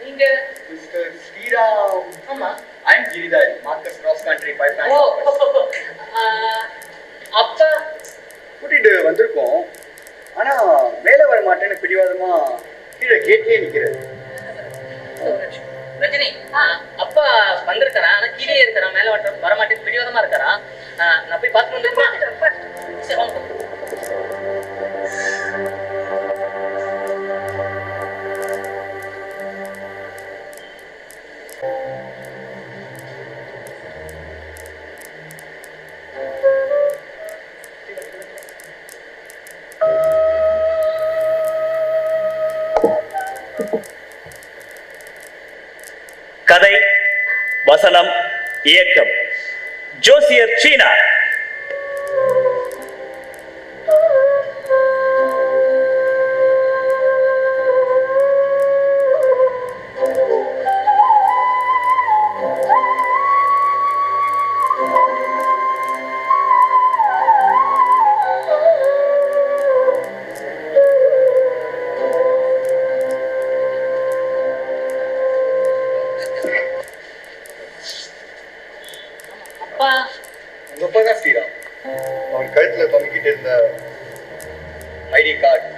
நீங்க மிஸ்டர் ஆமா. ஐ அம் கிரிதாரி பை ஓ கூட்டிட்டு வந்திருக்கோம். ஆனா மேல வர மாட்டேன்னு பிடிவாதமா கீழே கேட்டே நிக்கிறது. ரஜினி வசனம் இயக்கம். ஜோசியர் சீனா. ஐடி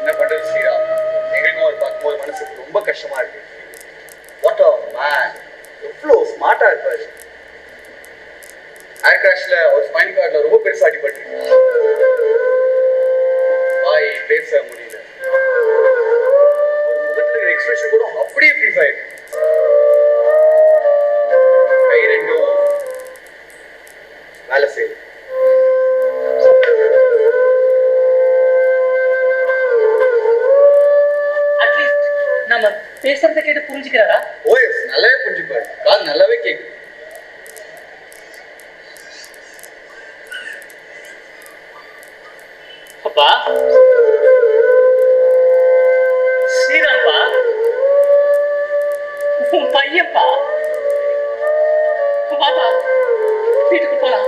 என்ன பண்றது ஸ்ரீராம்? எங்களுக்கும் அவர் பார்க்கும்போது மனசுக்கு ரொம்ப கஷ்டமா இருக்கு. வாட் அ மேன் எவ்வளோ ஸ்மார்ட்டா இருப்பாரு. ஏர் கிராஷ்ல ஒரு ஸ்பைன் கார்டில் ரொம்ப பெருசா அடிபட்டிருக்கு. வாய் பேச முடியும் அப்பா. ஸ்ரீராம்பா உன் பையன்ப்பா. பாப்பா வீட்டுக்கு போலாம்.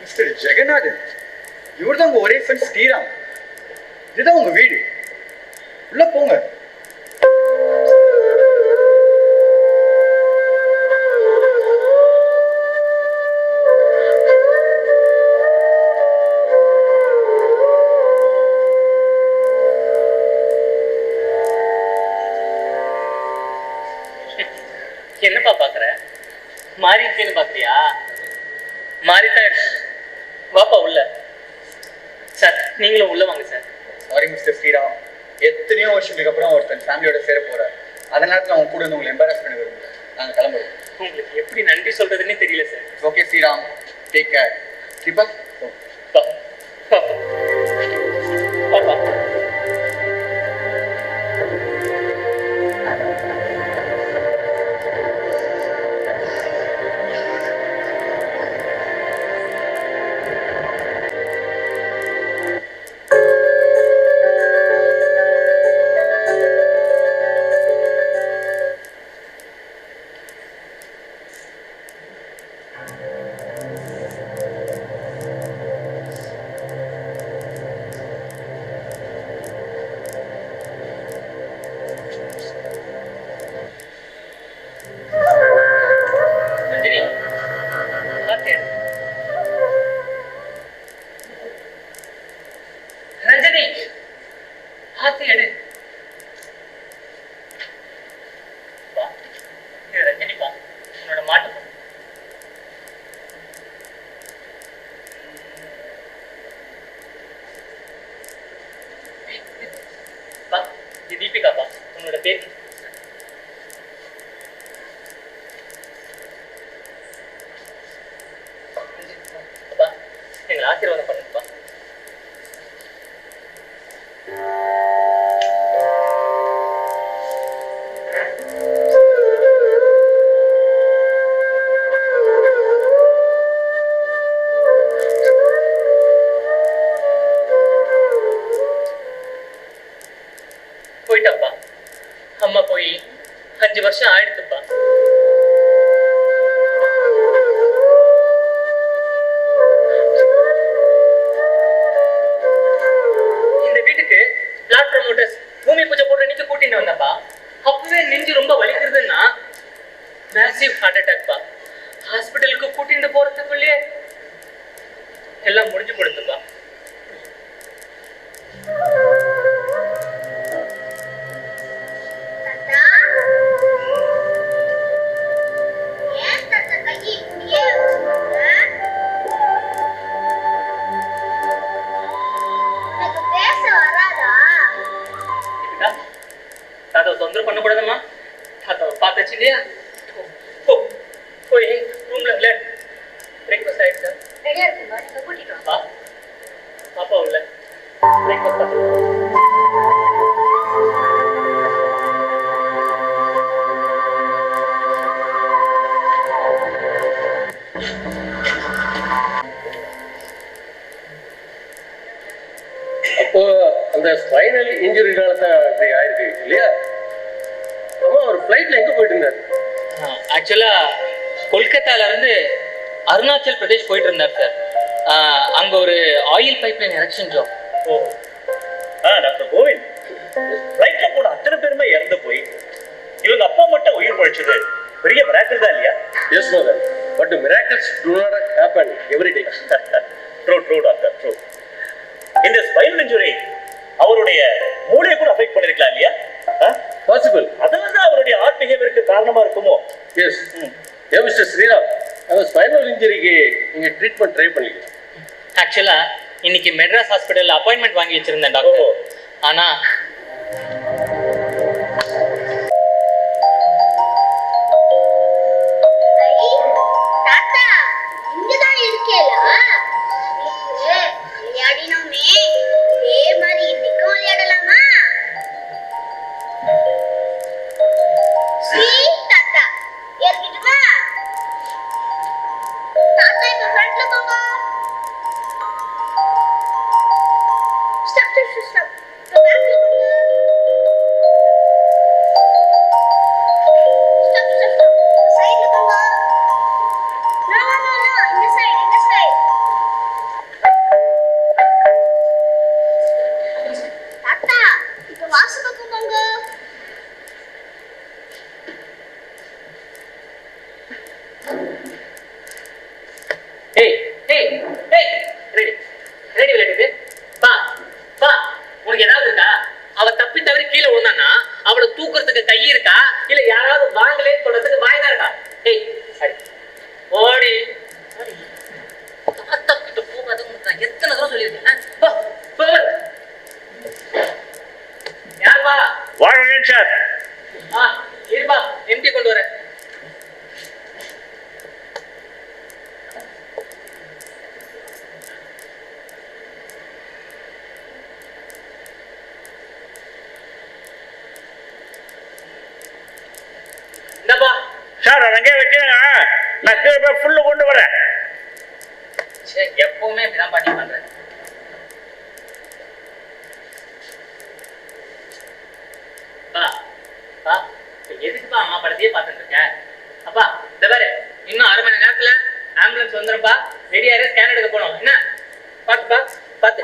மிஸ்டர் ஜெகநாதன் இவர் தான் உங்க ஒரே ஃப்ரெண்ட் ஸ்ரீராம். இதுதான் உங்க வீடு. உள்ள போங்க. மாறித்தான் இருக்கு வாப்பா உள்ள. சார் நீங்களும் உள்ள வாங்க சார். Sorry mister Sriram. எத்தனையோ வருஷத்துக்கு அப்புறம் ஒருத்தன் ஃபேமிலியோட சேர போறார். அதனால நான் உங்க கூட வந்து உங்களை எம்பாரஸ் பண்ண விரும்பல. நாங்க கிளம்புறோம். உங்களுக்கு எப்படி நன்றி சொல்றதுன்னே தெரியல sir. Okay Sriram. Take care Kripa பாப்பா ஆசீர்வாதம் பண்ணுங்கப்பா போயிட்டாப்பா. அம்மா போய் அஞ்சு வருஷம் ஆயிடுத்துப்பா. மேசிவ் ஹார்ட் அட்டாக்ப்பா ஹாஸ்பிட்டலுக்கு கூட்டிட்டு போறதுக்குள்ளேயே எல்லாம் முடிஞ்சு கொடுத்துப்பா தாத்தா? தொந்தரவு பண்ணக்கூடாதம்மா. தாத்தாவை பார்த்தாச்சு இல்லையா? போ போய் ரூம்ல பிரேக்ஃபாஸ்ட் ஆயிடுச்சா? ரெடியா இருக்குங்க நீங்க கூட்டிட்டு வாங்க. பா. பாப்பா உள்ள. பிரேக்ஃபாஸ்ட் பார்த்து அப்போ அந்த ஸ்பைனல் இன்ஜுரினால தான் இப்படி ஆயிருக்கு இல்லையா? அம்மா ஒரு ஃப்ளைட்ல எங்க போயிட்டு இருந்தாரு? ஆக்சுவலா கொல்கத்தால இருந்து அருணாச்சல் பிரதேஷ் போயிட்டு இருந்தார் சார் அங்க ஒரு ஆயில் பைப்லைன் எலெக்ஷன் ஜாப் ஓ. ஆ டாக்டர் கோவிந்த் ஃப்ளைட்ல போன அத்தனை பேருமே இறந்து போய் இவங்க அப்பா மட்டும் உயிர் பழிச்சது. பெரிய மிராக்கிள் தான் இல்லையா? Yes mother but miracles do not happen every day true true doctor true இந்த ஸ்பைனல் இன்ஜுரி அவருடைய மூளையை கூட அஃபெக்ட் பண்ணிருக்கலாம் இல்லையா? பாசிபிள் அதெல்லாம் தான் அவருடைய ஆர்ட் பிஹேவியருக்கு காரணமா இருக்குமோ? எஸ் ஏ மிஸ்டர் ஸ்ரீராம் அந்த ஸ்பைனல் இன்ஜுரிக்கு நீங்க ட்ரீட்மெண்ட் ட்ரை பண்ணிக்கலாம் ஆக்சுவலா இன்னைக்கு மெட்ராஸ் ஹாஸ்பிட்டல்ல அப்பாயின்மெண்ட் வாங்கி வச்சிருந்தேன். டாக்டர் ஆனா கை இருக்கா இல்ல யாராவது வாங்கலே சொல்றதுக்கு வாய்தா இருக்கா ஏய் அடி ஓடி ஓடி. தாத்தா கிட்ட போகாத உனக்கு நான் எத்தனை தடவை சொல்லியிருக்கேன் ஆ? போ, போ. யார் வா வாழ்க சார் ஆ இருப்பா எம்டி கொண்டு வரேன் இந்தப்பா சார் அதை அங்கேயே வைக்கிறேங்க நான் கீழே ஃபுல்லு கொண்டு வர. எப்பவுமே இப்படிதான் பண்ணி பண்றேன். எதுக்குப்பா அம்மா படத்தையே பார்த்துட்டு இருக்க? அப்பா இந்த பாரு இன்னும் அரை மணி நேரத்துல ஆம்புலன்ஸ் வந்துருப்பா ரெடியாரு ஸ்கேன் எடுக்க போனோம். என்ன? பாத்துப்பா பாத்து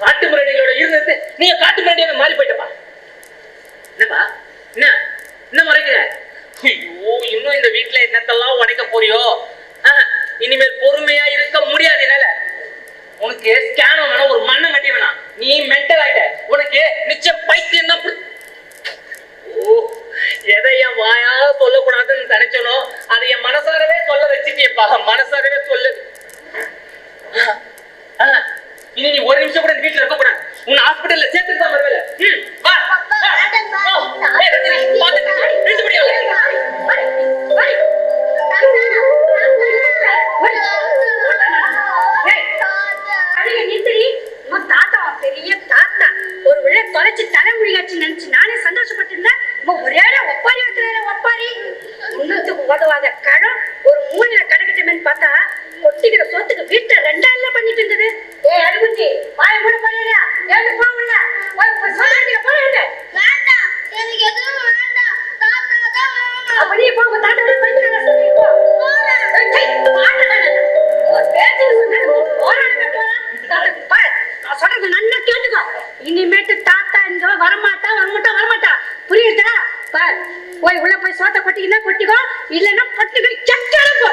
காட்டு மிராண்டிகளோட இருந்தது நீங்க காட்டு மிராண்டியாக மாறி போயிட்டப்பா என்னப்பா என்ன என்ன முறைக்கிற ஐயோ இன்னும் இந்த வீட்டுல என்னத்தெல்லாம் உடைக்க போறியோ ஆ, இனிமேல் பொறுமையா இருக்க முடியாது என்னால. உனக்கு ஸ்கேன் வேணும் ஒரு மண்ணை கட்டி வேணாம். நீ மென்டல் ஆயிட்ட. உனக்கு நிச்சயம் பைத்தியம் தான் ஓ எதை என் வாயால சொல்லக்கூடாதுன்னு நினைச்சனோ அதை என் மனசாரவே சொல்ல வச்சுட்டியப்பா. மனசாரவே சொல்லு. இனி நீ ஒரு நிமிஷம் கூட வீட்டுல இருக்க கூடாது. உன் ஹாஸ்பிட்டல்ல சேர்த்துட்டு தான் வருவேல. தொலைச்சு தலைமுழியாச்சு நினைச்சு நானே சந்தோஷப்பட்டிருந்தேன். ஒரே ஒப்பாரி வைக்கிறாரு ஒப்பாரி. இன்னத்துக்கு உதவாத கழம் ஒரு மூலையில கிடக்கட்டுமேன்னு பார்த்தா கொட்டிக்கிற சொத்துக்கு வீட்டுல ரெண்டாயிரம் இங்க வரமாட்டா வரமாட்டா வரமாட்டா. புரியுதா? பார் போய் உள்ள போய் சோத்த கொட்டிக்கினா கொட்டிக்கோ இல்லைன்னா பட்டுக்கு சக்கரம்